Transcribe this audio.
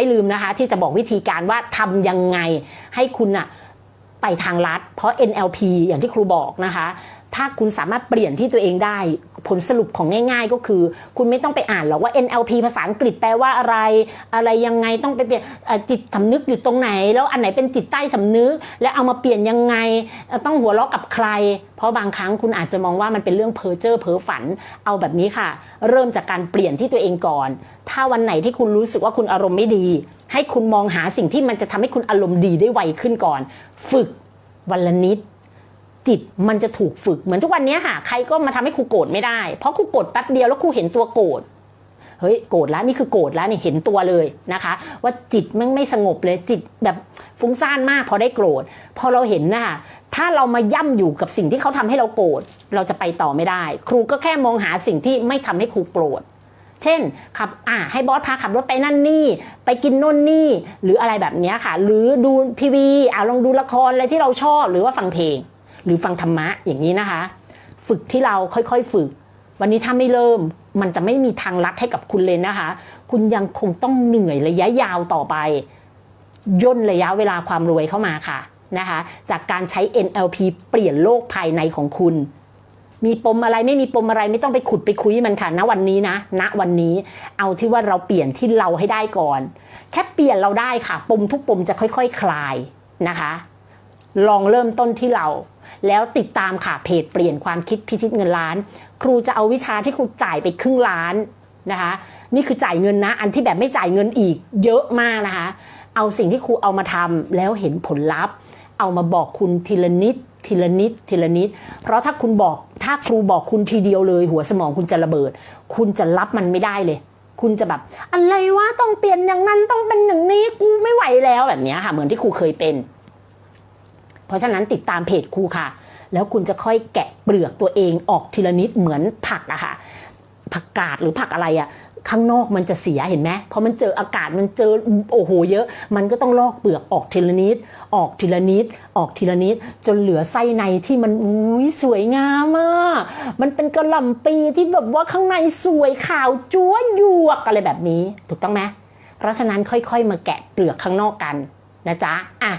ไม่ลืมนะคะ ที่จะบอกวิธีการว่าทำยังไงให้คุณอะไปทางลัด เพราะ NLP อย่างที่ครูบอกนะคะ ถ้าคุณสามารถเปลี่ยนที่ตัวเองได้ ผลสรุปของง่าย ๆ ก็คือ คุณไม่ต้องไปอ่านหรอกว่า NLP ภาษาอังกฤษแปลว่าอะไร อะไรยังไงต้องไปเปลี่ยนจิตสำนึกอยู่ตรงไหน แล้วอันไหนเป็นจิตใต้สำนึก แล้วเอามาเปลี่ยนยังไงต้องหัวเราะกับใคร เพราะบางครั้งคุณอาจจะมองว่ามันเป็นเรื่องเพ้อเจ้อเพ้อฝันเอาแบบนี้ค่ะ เริ่มจากการเปลี่ยนที่ตัวเองก่อน ถ้าวันไหนที่คุณรู้สึกว่าคุณอารมณ์ไม่ดี ให้คุณมองหาสิ่งที่มันจะทำให้คุณอารมณ์ดีได้ไวขึ้นก่อน ฝึกวันละนิด จิตมันจะถูกฝึกเหมือนทุกวันนี้ค่ะ ใครก็มาทำให้ครูโกรธไม่ได้ เพราะครูโกรธแป๊บเดียวแล้วครูเห็นตัวโกรธเฮ้ยโกรธแล้วนี่คือโกรธแล้วนี่เห็นตัวเลยนะคะ ว่าจิตมันไม่สงบเลยจิตแบบฟุ้งซ่านมากพอได้โกรธพอเราเห็นนะคะถ้าเรามาย่ำอยู่กับสิ่งที่เขาทำให้เราโกรธเราจะไปต่อไม่ได้ ครูก็แค่มองหาสิ่งที่ไม่ทำให้ครูโกรธเช่นขับอ่าให้บอสพาขับรถไปนั่นนี่ ไปกินน่นนี่ หรืออะไรแบบนี้ค่ะ หรือดูทีวีอ่าลองดูละครอะไรที่เราชอบหรือว่าฟังเพลง หรือฟังธรรมะอย่างนี้นะคะ ฝึกที่เราค่อยๆฝึก วันนี้ถ้าไม่เริ่มมันจะไม่มีทางลัดให้กับคุณเลยนะคะ คุณยังคงต้องเหนื่อยระยะยาวต่อไป ย่นระยะเวลาความรวยเข้ามาค่ะนะคะ จากการใช้ NLP เปลี่ยนโลกภายในของคุณ มีปมอะไรไม่มีปมอะไรไม่ต้องไปขุดไปคุยมันค่ะณวันนี้นะณวันนี้เอาที่ว่าเราเปลี่ยนที่เราให้ได้ก่อน แค่เปลี่ยนเราได้ค่ะ ปมทุกปมจะค่อย ๆคคลายนะคะ ลองเริ่มต้นที่เรา แล้วติดตามค่ะเพจเปลี่ยนความคิดพิชิตเงินล้าน ครูจะเอาวิชาที่ครูจ่ายไปครึ่งล้านนะคะ นี่คือจ่ายเงินนะ อันที่แบบไม่จ่ายเงินอีกเยอะมากนะคะ เอาสิ่งที่ครูเอามาทำแล้วเห็นผลลัพธ์ เอามาบอกคุณทีละนิดทีละนิดทีละนิด เพราะถ้าคุณบอกถ้าครูบอกคุณทีเดียวเลย หัวสมองคุณจะระเบิด คุณจะรับมันไม่ได้เลย คุณจะแบบอะไรวะต้องเปลี่ยนอย่างนั้นต้องเป็นอย่างนี้กูไม่ไหวแล้วแบบเนี้ยค่ะเหมือนที่ครูเคยเป็น เพราะฉะนั้นติดตามเพจครูค่ะ แล้วคุณจะค่อยแกะเปลือกตัวเองออกทีละนิดเหมือนผักอะค่ะ ผักกาดหรือผักอะไรอะข้างนอกมันจะเสียเห็นไหมพอมันเจออากาศมันเจอโอ้โหเยอะ มันก็ต้องลอกเปลือกออกทีละนิด ออกทีละนิด ออกทีละนิด จนเหลือไส้ในที่มันอุ้ยสวยงามมากมันเป็นกระหล่ำปีที่แบบว่าข้างในสวยขาวจ้วหยวกอะไรแบบนี้ ถูกต้องไหมเพราะฉะนั้นค่อยๆ มาแกะเปลือกข้างนอกกันนะจ๊ะอะ